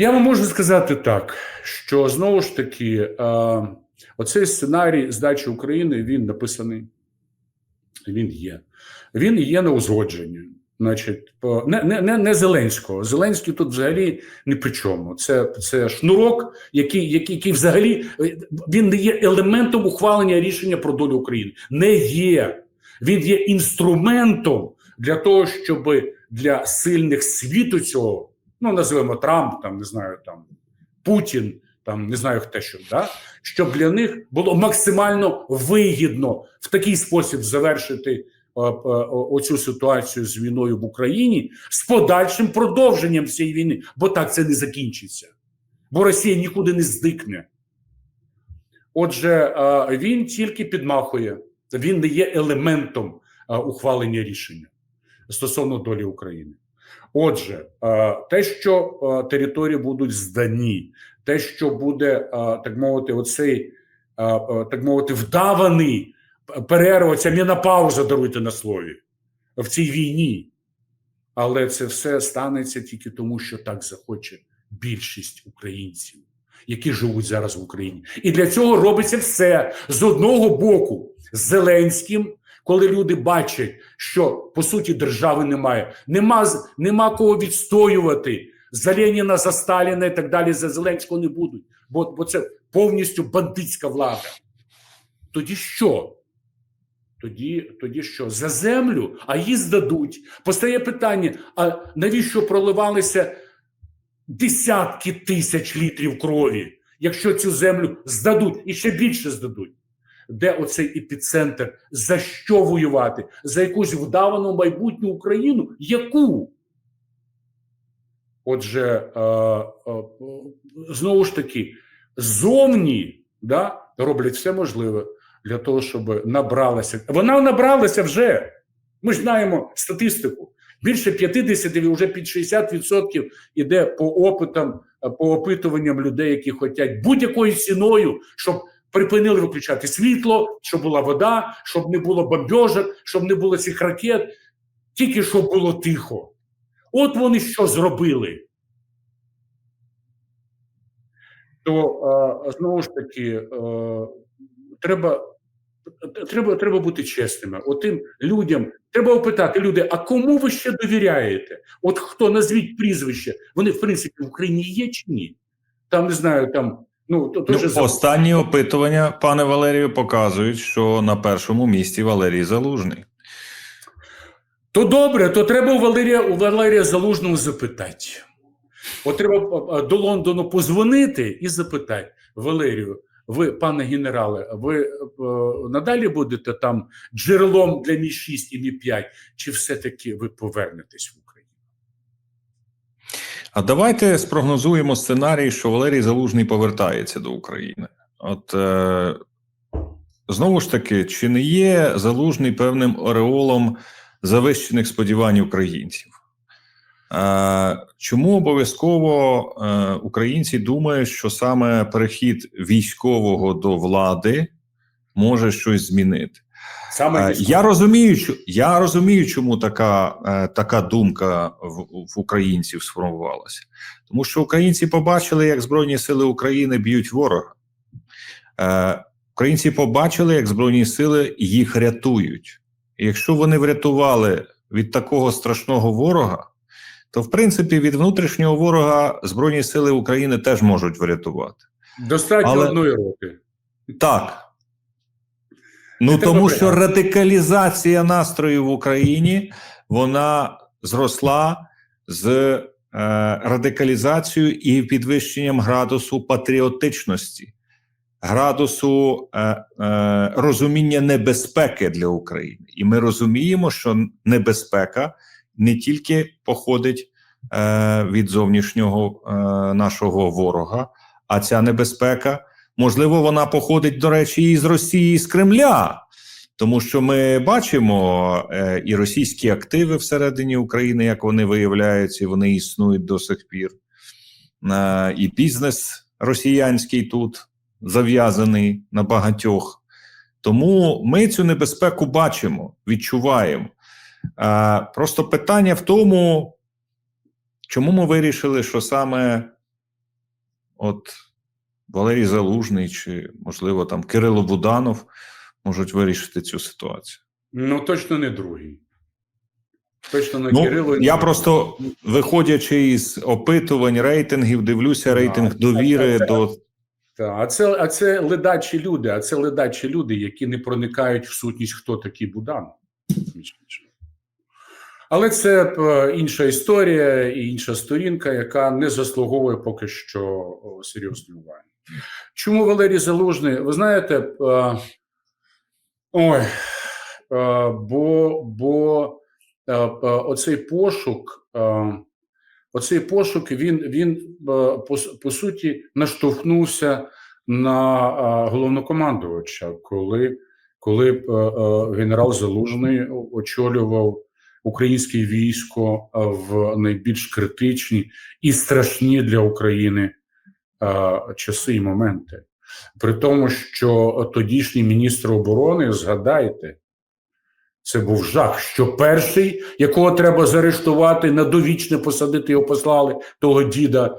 Я вам можу сказати так, що знову ж таки, е, оцей сценарій здачі України він написаний, він є. Він є на узгодженні. Значить, не, не, не, Зеленського. Зеленський тут взагалі ні при чому. Це, це шнурок, який, який, який взагалі він не є елементом ухвалення рішення про долю України. Не є. Він є інструментом для того, щоб для сильних світу цього, ну називаємо Трамп, там не знаю, там Путін, там не знаю хто що, да? щоб для них було максимально вигідно в такий спосіб завершити е, е, оцю ситуацію з війною в Україні з подальшим продовженням цієї війни, бо так це не закінчиться. Бо Росія нікуди не здикне. Отже, е, він тільки підмахує, він не є елементом ухвалення рішення стосовно долі України. Отже, е, те, що е, території будуть здані, те, що буде, е, так мовити, оцей так мовити, вдаваний перерва, ця менопауза, даруйте на слові, в цій війні. Але це все станеться тільки тому, що так захоче більшість українців, які живуть зараз в Україні. І для цього робиться все з одного боку Зеленським, коли люди бачать, що по суті держави немає, нема, нема кого відстоювати за Леніна, за Сталіна і так далі, за Зеленського не будуть, бо, бо це повністю бандитська влада. Тоді що? Тоді, тоді що? За землю, а її здадуть. Постає питання: а навіщо проливалися десятки тисяч літрів крові, якщо цю землю здадуть і ще більше здадуть? Де оцей епіцентр? За що воювати? За якусь вдавану майбутню Україну? Яку? Отже, е, е, знову ж таки, зовні да, роблять все можливе для того, щоб набралася. Вона набралася вже. Ми ж знаємо статистику. Більше 50, вже під 60% іде по опитам, по опитуванням людей, які хочуть будь-якою ціною, щоб припинили виключати світло, щоб була вода, щоб не було бомбьожок, щоб не було цих ракет, тільки щоб було тихо. От вони що зробили. То знову ж таки, е, треба, треба, треба бути чесними. Отим людям треба опитати люди, а кому ви ще довіряєте? От хто назвіть прізвище? Вони, в принципі, в Україні є чи ні? Там не знаю, там. Ну, то, то Ну, останні опитування, пане Валерію, показують, що на першому місці Валерій Залужний. То добре, то треба у Валерія, у Валерія Залужного запитати. От треба до Лондону позвонити і запитати Валерію, ви, пане генерале, ви е, надалі будете там джерелом для Мі 6 і Мі 5, чи все-таки ви повернетесь в Україну? А давайте спрогнозуємо сценарій, що Валерій Залужний повертається до України. От е, знову ж таки, чи не є залужний певним ореолом завищених сподівань українців? Е, чому обов'язково е, українці думають, що саме перехід військового до влади може щось змінити? Саме Е. Я розумію, що я розумію, чому така, е, така думка в, в українців сформувалася. Тому що українці побачили, як Збройні Сили України б'ють ворога. Е, Українці побачили, як Збройні Сили їх рятують. І якщо вони врятували від такого страшного ворога, то в принципі від внутрішнього ворога Збройні Сили України теж можуть врятувати. Достатньо але- одної роки. Так. Ну Це тому що радикалізація настроїв в Україні вона зросла з е, радикалізацією і підвищенням градусу патріотичності, градусу е, е, розуміння небезпеки для України. І ми розуміємо, що небезпека не тільки походить е, від зовнішнього е, нашого ворога, а ця небезпека. Можливо, вона походить, до речі, і з Росії, і з Кремля, тому що ми бачимо е, і російські активи всередині України, як вони виявляються, і вони існують до сих пір. Е, і бізнес росіянський тут зав'язаний на багатьох. Тому ми цю небезпеку бачимо, відчуваємо. Е, просто питання в тому, чому ми вирішили, що саме от Валерій Залужний чи, можливо, там Кирило Буданов можуть вирішити цю ситуацію. Ну точно не другий. Точно не Ну, Кирило. я просто, виходячи із опитувань рейтингів, дивлюся рейтинг Так, довіри так, так. до Та, а це, а це ледачі люди, а це ледачі люди, які не проникають в сутність, хто такий Будан. Але це е, інша історія і інша сторінка, яка не заслуговує поки що серйозної уваги. Чому Валерій Залужний? Ви знаєте, е, ой, е, бо, бо е, оцей пошук, оцей пошук, він, він по, по суті наштовхнувся на головнокомандувача, коли, коли генерал Залужний очолював українське військо в найбільш критичні і страшні для України часи і моменти. При тому, що тодішній міністр оборони, згадайте, це був жах, що перший, якого треба заарештувати, на довічне посадити його послали, того діда е,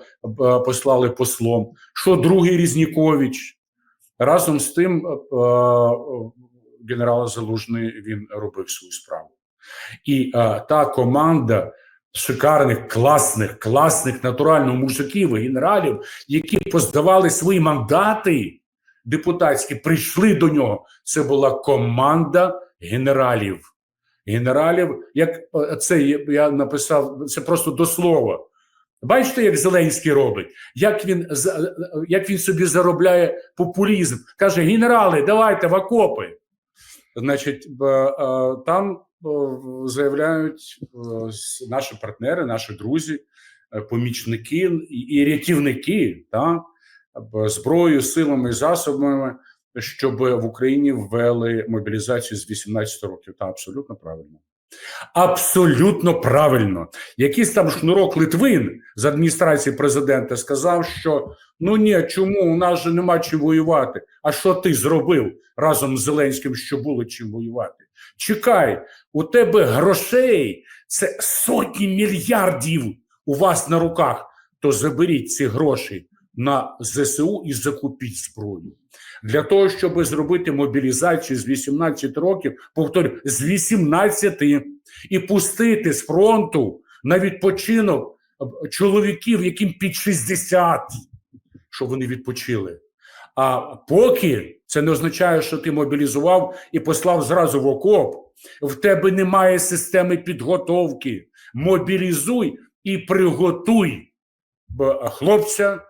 послали послом. Що другий Різнікович. Разом з тим, е, е, генерал Залужний він робив свою справу. І е, та команда шикарних, класних, класних натурально мужиків і генералів, які поздавали свої мандати депутатські, прийшли до нього. Це була команда генералів. Генералів, як е, це я написав, це просто до слова. Бачите, як Зеленський робить, як він як він собі заробляє популізм. Каже: генерали, давайте в окопи. Значить, е, там е, заявляють е, наші партнери, наші друзі, е, помічники і, рятівники та, зброєю, силами і засобами, щоб в Україні ввели мобілізацію з 18 років. Та абсолютно правильно. Абсолютно правильно. Якийсь там шнурок Литвин з адміністрації президента сказав, що ну ні, чому у нас же нема чим воювати. А що ти зробив разом з Зеленським, що було чим воювати? Чекай, у тебе грошей це сотні мільярдів у вас на руках. То заберіть ці гроші на ЗСУ і закупіть зброю. Для того, щоб зробити мобілізацію з 18 років, повторю, з 18 і пустити з фронту на відпочинок чоловіків, яким під 60, щоб вони відпочили. А поки це не означає, що ти мобілізував і послав зразу в окоп. В тебе немає системи підготовки. Мобілізуй і приготуй хлопця,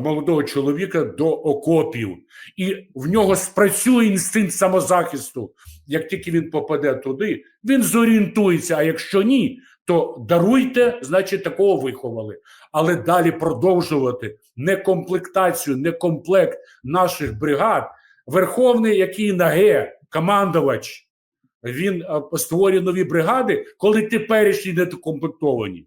молодого чоловіка до окопів. І в нього спрацює інстинкт самозахисту. Як тільки він попаде туди, він зорієнтується. А якщо ні, то даруйте, значить, такого виховали. Але далі продовжувати не комплектацію, не комплект наших бригад. Верховний, який на Г, командувач, він створює нові бригади, коли теперішні недокомплектовані.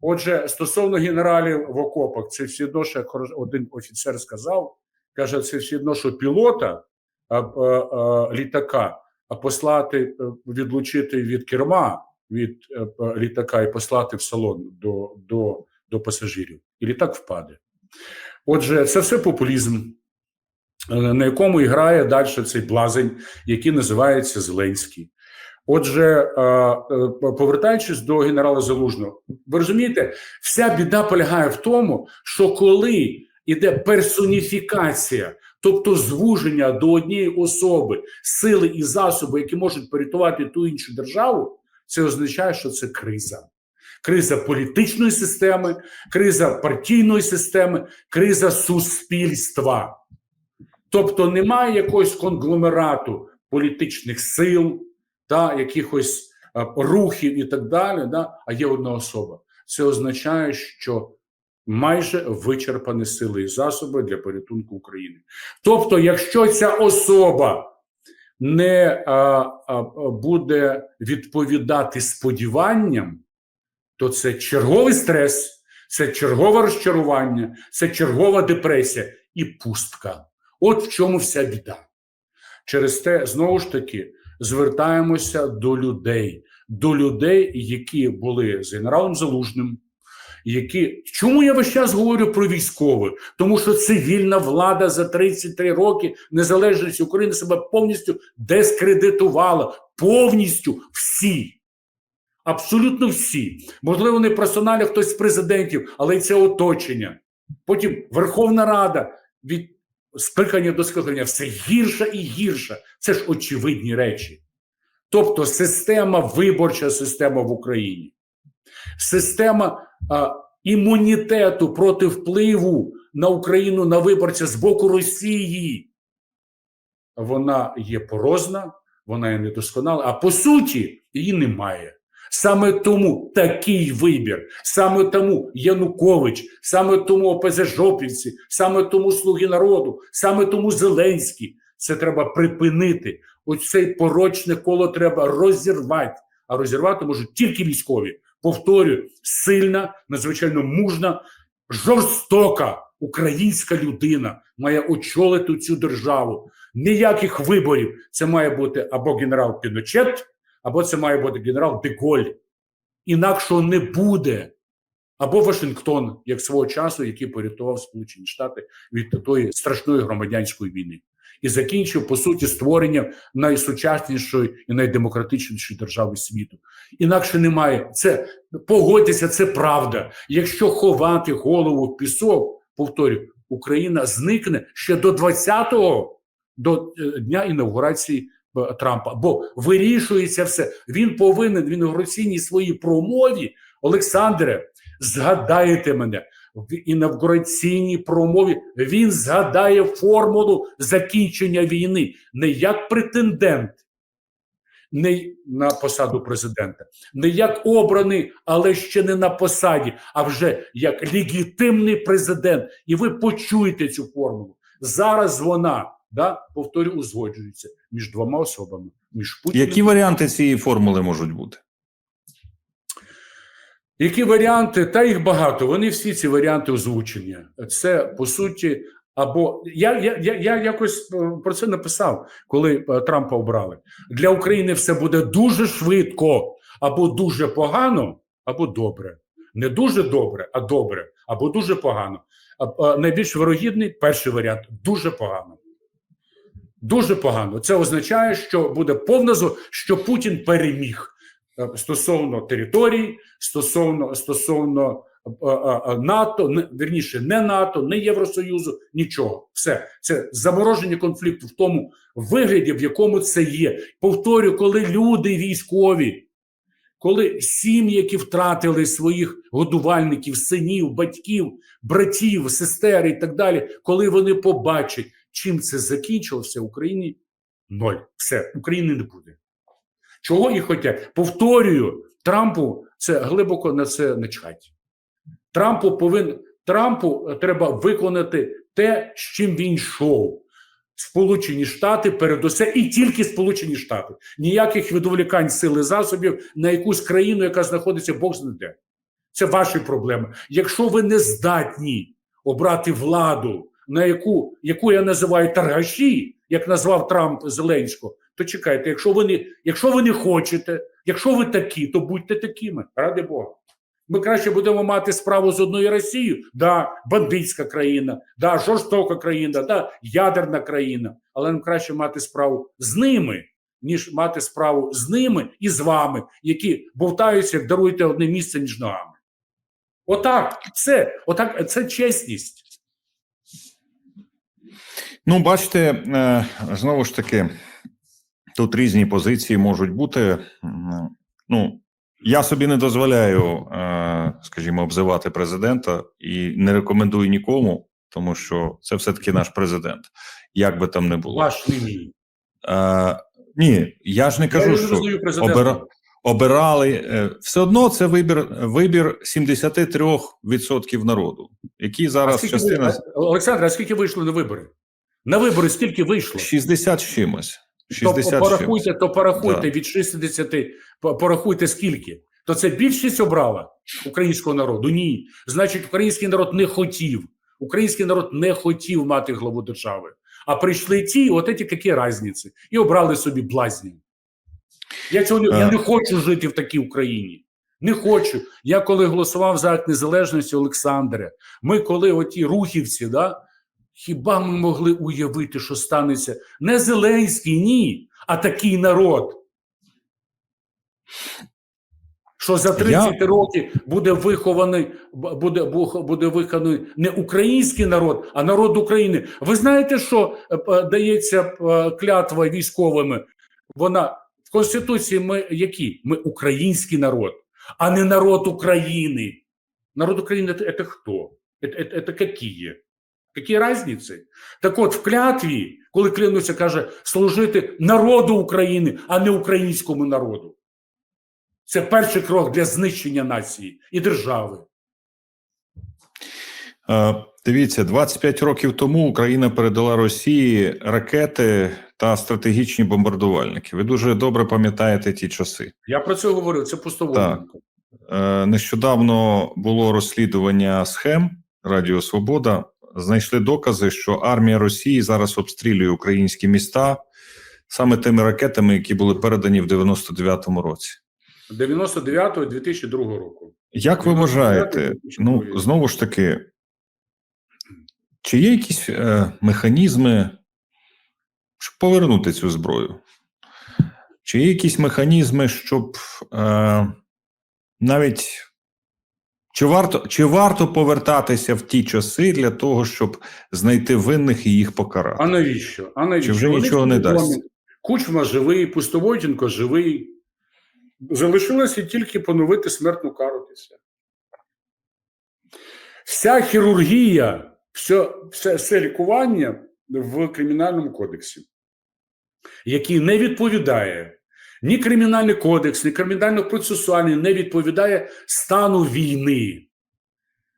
Отже, стосовно генералів в окопах, це все одно, що один офіцер сказав, каже, це все одно, що пілота а, а, а, літака, а послати, е, відлучити від керма від е, літака і послати в салон до, до, до пасажирів. І літак впаде. Отже, це все популізм, е, на якому і грає далі цей блазень, який називається Зеленський. Отже, е, повертаючись до генерала Залужного, ви розумієте, вся біда полягає в тому, що коли іде персоніфікація, тобто звуження до однієї особи сили і засоби, які можуть порятувати ту іншу державу, це означає, що це криза. Криза політичної системи, криза партійної системи, криза суспільства. Тобто немає якогось конгломерату політичних сил, та, якихось е, рухів і так далі, да, а є одна особа. Це означає, що майже вичерпані сили і засоби для порятунку України. Тобто, якщо ця особа не а, а, буде відповідати сподіванням, то це черговий стрес, це чергове розчарування, це чергова депресія і пустка. От в чому вся біда. Через те, знову ж таки, звертаємося до людей, до людей, які були з генералом Залужним, які чому я весь час говорю про військових? Тому що цивільна влада за 33 роки незалежності України себе повністю дискредитувала. Повністю всі. Абсолютно всі. Можливо, не персонально хтось з президентів, але й це оточення. Потім Верховна Рада від скликання до скликання все гірша і гірша. Це ж очевидні речі. Тобто, система, виборча система в Україні, система імунітету проти впливу на Україну на виборця з боку Росії. Вона є порозна, вона є недосконала, а по суті, її немає. Саме тому такий вибір, саме тому Янукович, саме тому ОПЗЖопівці, саме тому Слуги народу, саме тому Зеленський. Це треба припинити. Оцей порочне коло треба розірвати. А розірвати можуть тільки військові. Повторюю, сильна, надзвичайно мужна, жорстока українська людина має очолити цю державу. Ніяких виборів. Це має бути або генерал Піночет, або це має бути генерал Деголь. Інакшого не буде. Або Вашингтон, як свого часу, який порятував Сполучені Штати від тої страшної громадянської війни, і закінчив по суті створенням найсучаснішої і найдемократичнішої держави світу. Інакше немає. Це погодьтеся, це правда. Якщо ховати голову в пісок, повторюю, Україна зникне ще до 20-го, до е, дня інаугурації е, Трампа. Бо вирішується все. Він повинен в інаугураційній своїй промові, Олександре, згадайте мене в інавгураційній промові. Він згадає формулу закінчення війни не як претендент. Не на посаду президента, не як обраний, але ще не на посаді, а вже як легітимний президент. І ви почуєте цю формулу. Зараз вона да, повторю, узгоджується між двома особами. Між Путіним Які варіанти цієї формули можуть бути? Які варіанти? Та їх багато. Вони всі ці варіанти озвучені. Це по суті, або я, я, я, я якось е, про це написав, коли е, Трампа обрали. Для України все буде дуже швидко, або дуже погано, або добре. Не дуже добре, а добре, або дуже погано. А, найбільш вирогідний перший варіант дуже погано. Дуже погано. Це означає, що буде повна зо, що Путін переміг стосовно територій, стосовно стосовно е, е, е, НАТО, не, вірніше, не НАТО, не Євросоюзу, нічого. Все це замороження конфлікту в тому вигляді, в якому це є. Повторю, коли люди військові, коли сім'ї, які втратили своїх годувальників, синів, батьків, братів, сестер і так далі, коли вони побачать, чим це закінчилося в Україні, ноль. Все, України не буде. Чого і хотять? Повторюю, Трампу це глибоко на це начхать. Трампу повинен Трампу е, треба виконати те, з чим він йшов. Сполучені Штати, передусе, і тільки Сполучені Штати. Ніяких відволікань сили засобів на якусь країну, яка знаходиться Бог знає де. Це ваші проблеми. Якщо ви не здатні обрати владу, на яку, яку я називаю торгаші, як назвав Трамп Зеленського, то чекайте, якщо ви не, якщо ви не хочете, якщо ви такі, то будьте такими, ради Бога. Ми краще будемо мати справу з одною Росією, да, бандитська країна, да, жорстока країна, да, ядерна країна. Але нам краще мати справу з ними, ніж мати справу з ними і з вами, які бовтаються, як даруєте одне місце між ногами. Отак, це, отак, це чесність. Ну, бачите, е, знову ж таки, тут різні позиції можуть бути. Ну, я собі не дозволяю, е, скажімо, обзивати президента і не рекомендую нікому, тому що це все-таки наш президент, як би там не було. Ваш не. Е, ні, я ж не кажу, що обира... обирали. е, Все одно це вибір, вибір 73% народу, які зараз скільки частина ви- Олександр, а скільки вийшло на вибори? На вибори скільки вийшло? 60 з чимось. То 60 з чимось. порахуйте, то порахуйте Да. від 60, порахуйте скільки. То це більшість обрала українського народу? Ні. Значить, український народ не хотів. Український народ не хотів мати главу держави. А прийшли ті, от ці які різниці, і обрали собі блазнів. Я цього не, я Е. не хочу жити в такій Україні. Не хочу. Я коли голосував за акт незалежності Олександре, ми коли оті рухівці, да, хіба ми могли уявити, що станеться не Зеленський, ні, а такий народ. Що за 30 Я- років буде вихований, б- буде, бу- буде вихований не український народ, а народ України. Ви знаєте, що е, п- дається е, клятва військовими? Вона в Конституції ми які? Ми український народ, а не народ України. Народ України это, это кто? Это, это, это какие? Які різниці? Так от в клятві, коли клянуться, каже служити народу України, а не українському народу. Це перший крок для знищення нації і держави. Е, Дивіться, 25 років тому Україна передала Росії ракети та стратегічні бомбардувальники. Ви дуже добре пам'ятаєте ті часи. Я про це говорив. Це пустоводненько. Е, Нещодавно було розслідування схем Радіо Свобода. Знайшли докази, що армія Росії зараз обстрілює українські міста саме тими ракетами, які були передані в 99-му році. 99-го 2002 року. Як ви вважаєте, ну знову ж таки, чи є якісь е, механізми, щоб повернути цю зброю? Чи є якісь механізми, щоб е, навіть чи варто, чи варто повертатися в ті часи для того, щоб знайти винних і їх покарати? А навіщо? А навіщо? Чи вже Вони нічого не дасть? Кучма живий, Пустовойтенко живий. Залишилося тільки поновити смертну кару. Вся хірургія, все, все, все лікування в кримінальному кодексі, який не відповідає ні кримінальний кодекс, ні кримінально-процесуальний не відповідає стану війни.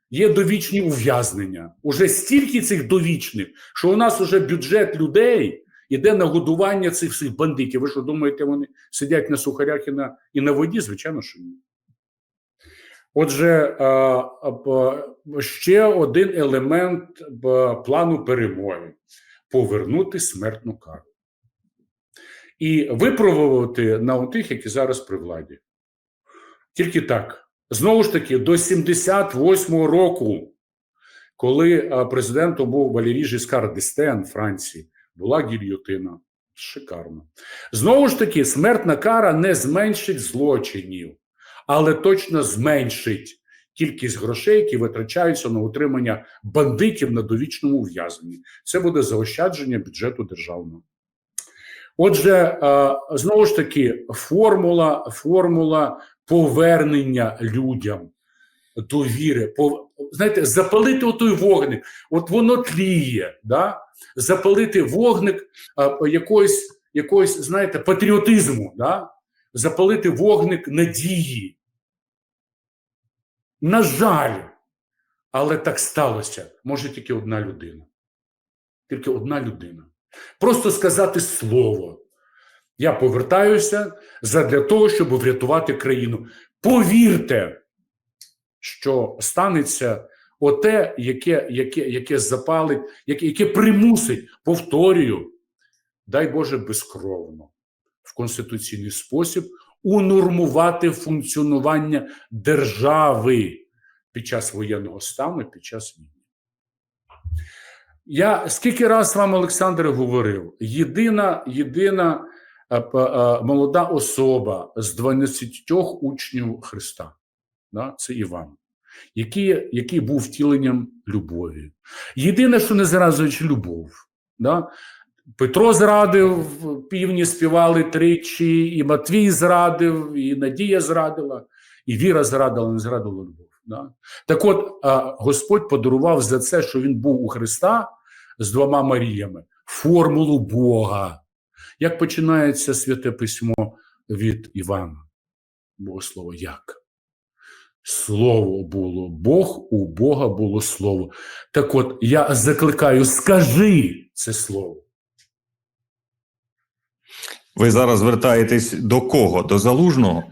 Є довічні ув'язнення. Уже стільки цих довічних, що у нас уже бюджет людей іде на годування цих всіх бандитів. Ви що думаєте, вони сидять на сухарях і на, і на воді? Звичайно, що ні. Отже, ще один елемент плану перемоги повернути смертну кару. І випробувати на тих, які зараз при владі. Тільки так. Знову ж таки, до 78-го року, коли президентом був Валерій Жіскар Дестен Франції, була гільйотина. Шикарно. Знову ж таки, смертна кара не зменшить злочинів, але точно зменшить кількість грошей, які витрачаються на утримання бандитів на довічному ув'язненні. Це буде заощадження бюджету державного. Отже, е, знову ж таки, формула, формула повернення людям довіри, знаєте, запалити отой вогник, от воно тліє, да? запалити вогник а, якоїсь, якоїсь, знаєте, патріотизму, да? запалити вогник надії. На жаль, але так сталося. Може тільки одна людина. Тільки одна людина. Просто сказати слово. Я повертаюся задля того, щоб врятувати країну. Повірте, що станеться оте, яке, яке, яке запалить, яке, яке примусить, повторюю, дай Боже, безкровно в конституційний спосіб унормувати функціонування держави під час воєнного стану, під час війни. Я скільки раз вам, Олександр, говорив: єдина, єдина е, е, молода особа з 12 учнів Христа, да, це Іван, який, який був втіленням любові. Єдине, що не зразуючи любов. Да? Петро зрадив, півні співали тричі, і Матвій зрадив, і Надія зрадила, і Віра зрадила, не зрадила любов. Да? Так от, Господь подарував за це, що він був у Христа з двома Маріями, формулу Бога. Як починається святе письмо від Івана? Богослово як? Слово було Бог, у Бога було слово. Так от я закликаю, скажи це слово. Ви зараз звертаєтесь до кого? До залужного?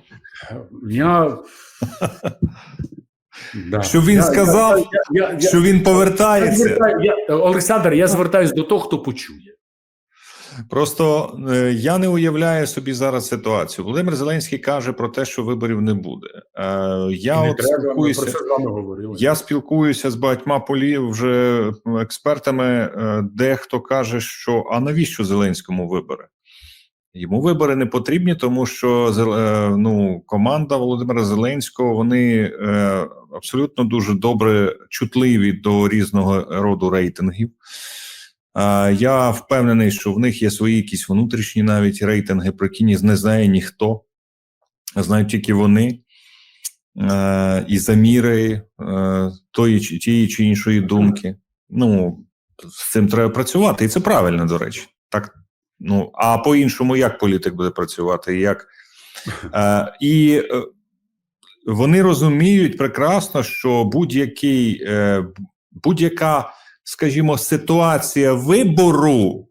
Я... Да. Щоб він сказав, я, я, Що він повертається? я, Олександр, я звертаюся до того, хто почує. Просто е, я не уявляю собі зараз ситуацію. Володимир Зеленський каже про те, що виборів не буде. Е, я Не от треба, спілкуюся. Я спілкуюся з багатьма полі вже експертами. е, Дехто каже, що а навіщо Зеленському вибори? Йому вибори не потрібні, тому що е, ну, команда Володимира Зеленського вони е, абсолютно дуже добре чутливі до різного роду рейтингів. Е, я впевнений, що в них є свої якісь внутрішні навіть рейтинги, про які не знає ніхто. Знають тільки вони е, і заміри е, тої тієї чи іншої думки. Ну, з цим треба працювати, і це правильно, до речі. Так, ну, а по-іншому, як політик буде працювати? Як, е, і е, вони розуміють прекрасно, що будь-який, е, будь-яка, скажімо, ситуація вибору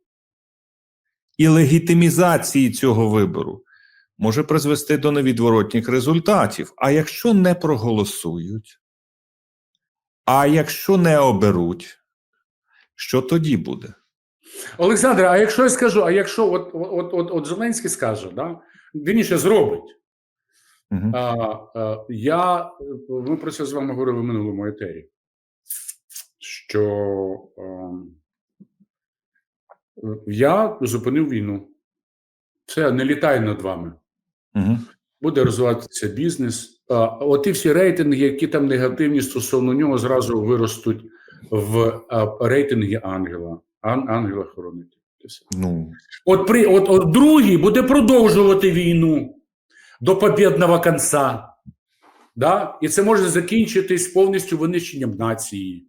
і легітимізації цього вибору може призвести до невідворотніх результатів. А якщо не проголосують, а якщо не оберуть, що тоді буде? Олександре, а якщо я скажу, а якщо от, от, от, от Зеленський скаже, да? вірніше зробить. Угу. А, а, я, ми про це з вами говорили в минулому етері, що ем, я зупинив війну. Це не літає над вами. Угу. Буде розвиватися бізнес. А, от і всі рейтинги, які там негативні стосовно нього, зразу виростуть в а, рейтинги ангела. Ан, ангела хоронити. Ну, От, при, от, от другий буде продовжувати війну до побєдного кінця. Да? І це може закінчитись повністю винищенням нації.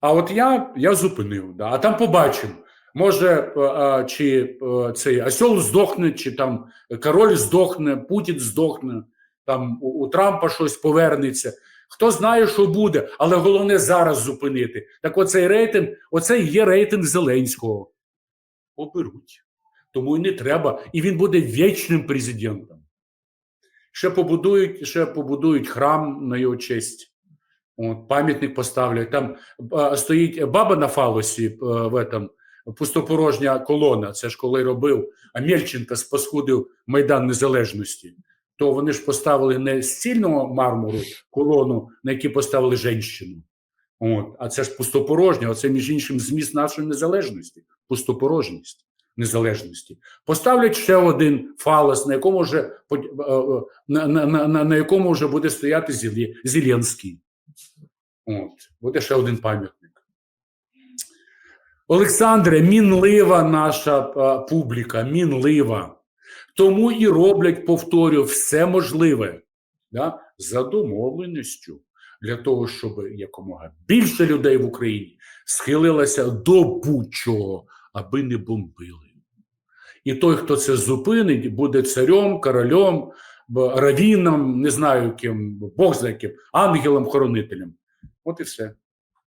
А от я, я зупинив, да? а там побачимо. Може, е, е, чи е, цей осьол здохне, чи там король здохне, Путін здохне, там у, у Трампа щось повернеться. Хто знає, що буде, але головне зараз зупинити. Так оцей рейтинг, оце і є рейтинг Зеленського. Оберуть. Тому і не треба. І він буде вічним президентом. Ще побудують, ще побудують храм на його честь. От, пам'ятник поставлять. Там е, стоїть баба на фалосі е, в этом, пустопорожня колона. Це ж коли робив Амельченка спаскудив Майдан Незалежності. То вони ж поставили не з цільного мармуру колону, на якій поставили женщину. От, а це ж пустопорожня, оце між іншим зміст нашої незалежності, пустопорожність незалежності. Поставлять ще один фалос, на якому вже е, е, на, на, на, на- якому вже буде стояти Зеленський. От, буде ще один пам'ятник. Олександре, мінлива наша е, публіка, мінлива. Тому і роблять, повторю, все можливе да, за домовленістю для того, щоб якомога більше людей в Україні схилилося до будь-чого, аби не бомбили. І той, хто це зупинить, буде царем, королем, равіном, не знаю ким, Бог за ким, ангелом-хоронителем. От і все.